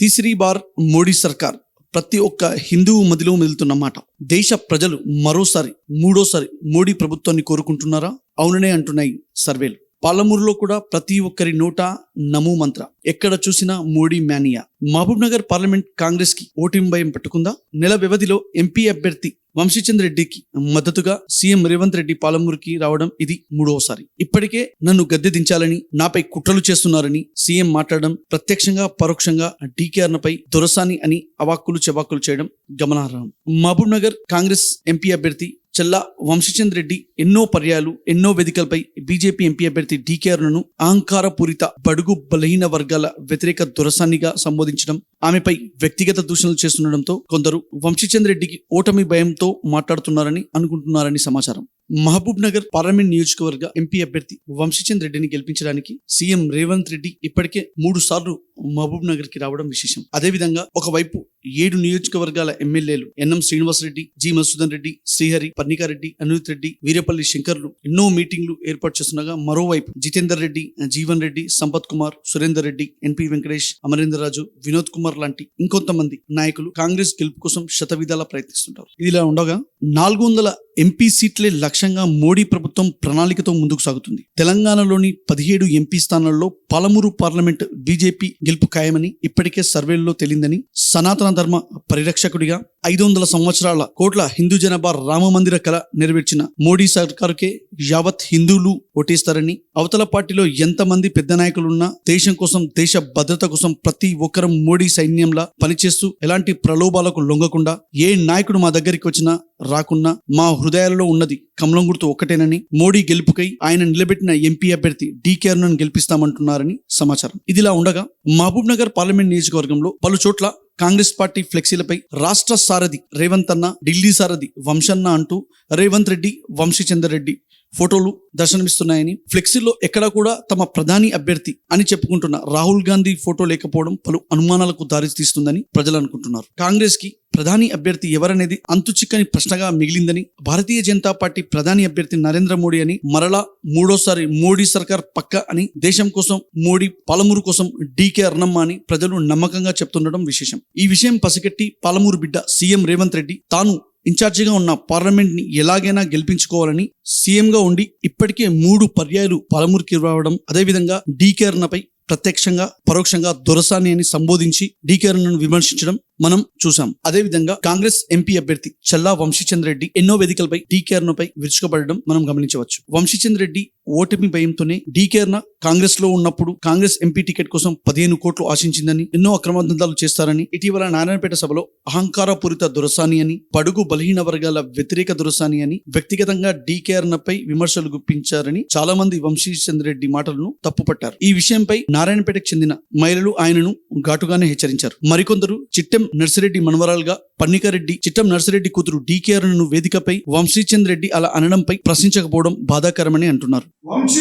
తీసరీ bar Modi సర్కార్ ప్రతి ఒక్క హిందువు మదిలో మెదులుతున్న మాట. దేశ ప్రజలు మరోసారి మూడోసారి మోడీ ప్రభుత్వాన్ని కోరుకుంటున్నారా? అవుననే అంటున్నాయి సర్వేలు. పాలమూరులో కూడా ప్రతి ఒక్కరి నోట నమో మంత్ర. ఎక్కడ చూసినా మోడీ మ్యానియా మహబూబ్ నగర్ పార్లమెంట్ కాంగ్రెస్కి ఓటింగ్ భయం పట్టుకుందా? నెల వ్యవధిలో ఎంపీ అభ్యర్థి వంశీచంద్ర రెడ్డికి మద్దతుగా సీఎం రేవంత్ రెడ్డి పాలమూరుకి రావడం ఇది మూడవసారి. ఇప్పటికే నన్ను గద్దె దించాలని నాపై కుట్రలు చేస్తున్నారని సీఎం మాట్లాడడం ప్రత్యక్షంగా పరోక్షంగా డీకేఆర్నపై దొరసాని అని అవాక్కులు చెవాక్కులు చేయడం గమనార్హం. మహబూబ్ నగర్ కాంగ్రెస్ ఎంపీ అభ్యర్థి చల్లా వంశీచంద్ రెడ్డి ఎన్నో పర్యాలు ఎన్నో వేదికలపై బీజేపీ ఎంపీ అభ్యర్థి డీకేఆర్ను అహంకారపూరిత బడుగు బలహీన వర్గాల వ్యతిరేక దురసానిగా సంబోధించడం ఆమెపై వ్యక్తిగత దూషణలు చేస్తుండటంతో కొందరు వంశీచంద్ రెడ్డికి ఓటమి భయంతో మాట్లాడుతున్నారని అనుకుంటున్నారని సమాచారం. మహబూబ్ నగర్ పార్లమెంట్ నియోజకవర్గ ఎంపీ అభ్యర్థి వంశీచంద్ రెడ్డిని గెలిపించడానికి సీఎం రేవంత్ రెడ్డి ఇప్పటికే మూడు సార్లు మహబూబ్ నగర్కి రావడం విశేషం. అదేవిధంగా ఒకవైపు ఏడు నియోజకవర్గాల ఎమ్మెల్యేలు ఎన్ఎం శ్రీనివాసరెడ్డి జి మధుసూదన్ రెడ్డి శ్రీహరి పర్ణికారెడ్డి అనిరుత్ రెడ్డి వీరపల్లి శంకర్లు ఎన్నో మీటింగ్లు ఏర్పాటు చేస్తుండగా మరోవైపు జితేందర్ రెడ్డి జీవన్ రెడ్డి సంపత్ కుమార్ సురేందర్ రెడ్డి ఎన్పి వెంకటేష్ అమరేందర్ రాజు వినోద్ కుమార్ లాంటి ఇంకొంతమంది నాయకులు కాంగ్రెస్ గెలుపు కోసం శతవిధాలా ప్రయత్నిస్తుంటారు. ఇదిలా ఉండగా నాలుగు వందల ఎంపీ సీట్లే లక్ష్యంగా మోడీ ప్రభుత్వం ప్రణాళికతో ముందుకు సాగుతుంది. తెలంగాణలోని పదిహేడు ఎంపీ స్థానాల్లో పాలమూరు పార్లమెంట్ బీజేపీ గెలుపు ఖాయమని ఇప్పటికే సర్వేల్లో తేలిందని సనాతన ధర్మ పరిరక్షకుడిగా ఐదు వందల సంవత్సరాల కోట్ల హిందూ జనాభా రామ మందిర కళ నెరవేర్చిన మోడీ సర్కారుకే యావత్ హిందువులు ఓటేస్తారని అవతల పార్టీలో ఎంతమంది పెద్ద నాయకులున్నా దేశం కోసం దేశ భద్రత కోసం ప్రతి ఒక్కరం మోడీ సైన్యంలా పనిచేస్తూ ఎలాంటి ప్రలోభాలకు లొంగకుండా ఏ నాయకుడు మా దగ్గరికి వచ్చినా రాకున్నా మా హృదయాలలో ఉన్నది కమలం గుర్తు ఒక్కటేనని మోడీ గెలుపుకై ఆయన నిలబెట్టిన ఎంపీ అభ్యర్థి డీకే అరుణ్ గెలిపిస్తామంటున్నారని సమాచారం. ఇదిలా ఉండగా మహబూబ్ నగర్ పార్లమెంట్ నియోజకవర్గంలో పలు చోట్ల కాంగ్రెస్ పార్టీ ఫ్లెక్సీలపై రాష్ట్ర సారథి రేవంత్ అన్న ఢిల్లీ సారథి వంశన్న అంటూ రేవంత్ రెడ్డి వంశీచందర్ రెడ్డి ఫోటోలు దర్శనమిస్తున్నాయని ఫ్లెక్సీలో ఎక్కడా కూడా తమ ప్రధాని అభ్యర్థి అని చెప్పుకుంటున్న రాహుల్ గాంధీ ఫోటో లేకపోవడం పలు అనుమానాలకు దారితీస్తుందని ప్రజలు అనుకుంటున్నారు. కాంగ్రెస్కి ప్రధాని అభ్యర్థి ఎవరనేది అంతు చిక్కని ప్రశ్నగా మిగిలిందని భారతీయ జనతా పార్టీ ప్రధాని అభ్యర్థి నరేంద్ర మోడీ అని మరలా మూడోసారి మోడీ సర్కార్ పక్క అని దేశం కోసం మోడీ పాలమూరు కోసం డీకే అర్ణమ్మ అని ప్రజలు నమ్మకంగా చెప్తుండడం విశేషం. ఈ విషయం పసిగట్టి పాలమూరు బిడ్డ సీఎం రేవంత్ రెడ్డి తాను ఇన్ఛార్జిగా ఉన్న పార్లమెంట్ని ఎలాగైనా గెలిపించుకోవాలని సీఎంగా ఉండి ఇప్పటికే మూడు పర్యాయాలు పాలమూరుకి రావడం అదేవిధంగా డీకేర్ణపై ప్రత్యక్షంగా పరోక్షంగా దొరసాని అని సంబోధించి డీకే విమర్శించడం మనం చూసాం అదేవిధంగా కాంగ్రెస్ ఎంపీ అభ్యర్థి చల్లా వంశీచంద్ర రెడ్డి ఎన్నో వేదికలపై డీకేఆర్ను పై విరుచుకపడడం మనం గమనించవచ్చు. వంశీచంద్ర రెడ్డి ఓటమి భయంతోనే డీకేర్న కాంగ్రెస్లో ఉన్నప్పుడు కాంగ్రెస్ ఎంపీ టికెట్ కోసం పదిహేను కోట్లు ఆశించిందని ఎన్నో అక్రమదందాలు చేస్తారని ఇటీవల నారాయణపేట సభలో అహంకారపూరిత దురసాని అని పడుగు బలహీన వర్గాల వ్యతిరేక దురసాని అని వ్యక్తిగతంగా డీకేఆర్న పై విమర్శలు గుప్పించారని చాలా మంది వంశీచంద్ర రెడ్డి మాటలను తప్పుపట్టారు. ఈ విషయంపై నారాయణపేటకు చెందిన మహిళలు ఆయనను ఘాటుగానే హెచ్చరించారు. మరికొందరు చిట్టెం నర్సిరెడ్డి మనవరాలుగా పన్నికారెడ్డి చిట్టం నర్సిరెడ్డి కూతురు డీకేఆర్ను వేదికపై వంశీచంద్ రెడ్డి అలా అనడంపై ప్రశ్నించకపోవడం బాధాకరమని అంటున్నారు. వంశీ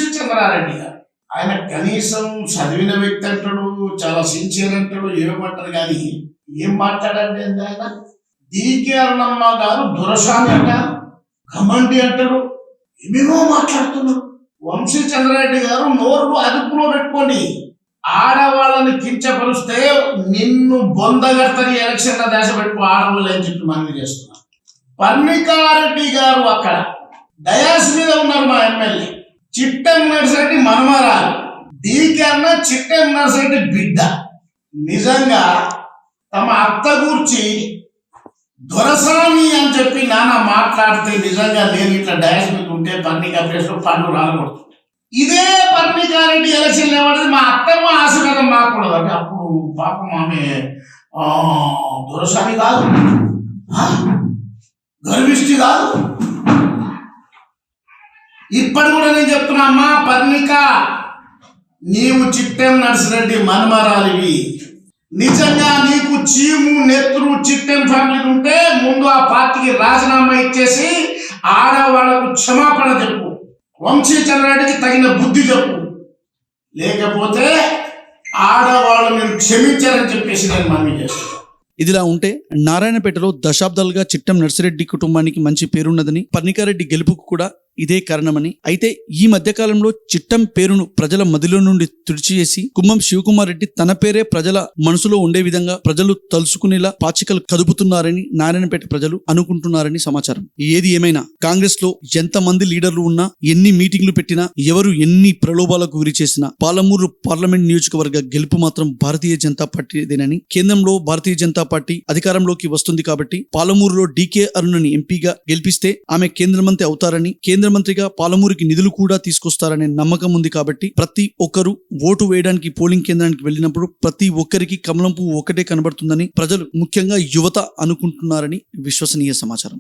ఆయన కనీసం చదివిన వ్యక్తి అంటాడు చాలా సిన్సియర్ అంటాడు ఏమంటారు కానీ ఏం మాట్లాడండి అండి ఆయన? డీకే గారు దురసాని అంట ఘమండి అంటాడు ఏమేమో మాట్లాడుతున్నారు. వంశీ చంద్రారెడ్డి గారు నోరు అదుపులో పెట్టుకొని ఆడవాళ్ళని కించపరుస్తే నిన్ను బొందగడతని ఎలక్షన్ల దేశ పెట్టుకో ఆడవాళ్ళు అని చెప్పి మనవి చేస్తున్నారు? పర్ణికారెడ్డి గారు అక్కడ డయాస్ మీద ఉన్నారు మా ఎమ్మెల్యే. చిట్టం నర్సరెడ్డి మనమరాలు. దీనికన్నా చిట్టం నర్సరెడ్డి బిడ్డ. నిజంగా తమ అత్త గూర్చి దొరసాని అని చెప్పి నాన్న మాట్లాడితే నిజంగా నేను ఇట్లా డయాస్ మీద ఉంటే పర్ణికా ప్లేస్లో రాలకూడదు. ఇదే పర్ణికారెడ్డి ఎలక్షన్ లేవడది మా అత్తమ్మ ఆశీర్వాదం మాకూడదు అంటే అప్పుడు పాపం ఆమె ఆ, దొరసాని కాదు. గర్విష్టి కాదు. ఇప్పటి కూడా నేను చెప్తున్నా అమ్మా పర్ణిక నీవు చిట్టెం నర్సిరెడ్డి మన్మరాలివి. నిజంగా నీకు చీము నెత్తురు చిట్టెం ఫ్యామిలీ ఉంటే ముందు ఆ పార్టీకి రాజీనామా ఇచ్చేసి ఆడవాళ్ళకు క్షమాపణ చెప్పు. వంశీ చంద్రారెడ్డికి తగిన బుద్ధి చెప్పు. లేకపోతే ఆడవాళ్ళు నేను క్షమించారని చెప్పేసి నేను మనవి చేస్తాను. ఇదిలా ఉంటే నారాయణపేటలో దశాబ్దాలుగా చిట్టం నర్సిరెడ్డి కుటుంబానికి మంచి పేరున్నదని పర్ణికారెడ్డి గెలుపుకు కూడా ఇదే కారణమని. అయితే ఈ మధ్యకాలంలో చిట్టం పేరును ప్రజల మదిలో నుండి తుడిచివేసి కుమ్మం శివకుమార్ రెడ్డి తన పేరే ప్రజల మనసులో ఉండే విధంగా ప్రజలు తలుసుకునేలా పాచికలు కదుపుతున్నారని నారాయణపేట ప్రజలు అనుకుంటున్నారని సమాచారం. ఏది ఏమైనా కాంగ్రెస్లో ఎంత మంది లీడర్లు ఉన్నా ఎన్ని మీటింగ్లు పెట్టినా ఎవరు ఎన్ని ప్రలోభాలకు గురి చేసినా పాలమూరు పార్లమెంట్ నియోజకవర్గ గెలుపు మాత్రం భారతీయ జనతా పార్టీదేనని కేంద్రంలో భారతీయ జనతా పార్టీ అధికారంలోకి వస్తుంది కాబట్టి పాలమూరులో డీకే అరుణని ఎంపీగా గెలిపిస్తే ఆమె కేంద్ర మంత్రి అవుతారని కేంద్ర మంత్రిగా పాలమూరికి నిధులు కూడా తీసుకొస్తారనే నమ్మకం ఉంది కాబట్టి ప్రతి ఒక్కరూ ఓటు వేయడానికి పోలింగ్ కేంద్రానికి వెళ్ళినప్పుడు ప్రతి ఒక్కరికి కమలం పువ్వు ఒకటే కనబడుతుందని ప్రజలు ముఖ్యంగా యువత అనుకుంటున్నారని విశ్వసనీయ సమాచారం.